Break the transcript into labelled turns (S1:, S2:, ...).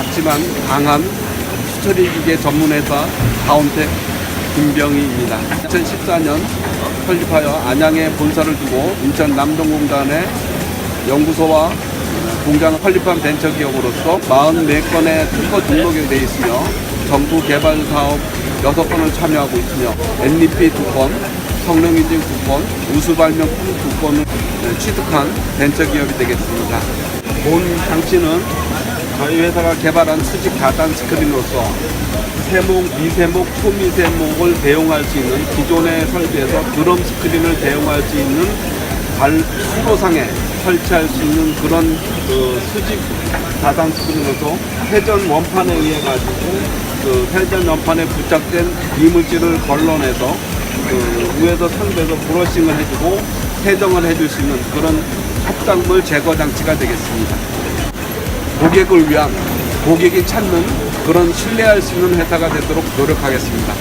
S1: 작지만 강한 수처리 기계 전문 회사 가온텍 김병희입니다. 2014년 설립하여 안양에 본사를 두고 인천 남동공단에 연구소와 공장을 설립한 벤처기업으로서 44건의 특허 등록이 되어 있으며 정부 개발 사업 6건을 참여하고 있으며 NEP 2건, 성능인증 2건, 우수 발명품 2건을 취득한 벤처기업이 되겠습니다. 본 장치는 저희 회사가 개발한 수직 다단 스크린으로서 세목, 미세목, 초미세목을 대용할 수 있는 기존의 설비에서 드럼 스크린을 대용할 수 있는 발 수로상에 설치할 수 있는 그런 그 수직 다단 스크린으로서 회전 원판에 의해 가지고 그 회전 원판에 부착된 이물질을 걸러내서 그 위에서 선배에서 브러싱을 해주고 세정을 해줄 수 있는 그런 합작물 제거 장치가 되겠습니다. 고객을 위한 고객이 찾는 그런 신뢰할 수 있는 회사가 되도록 노력하겠습니다.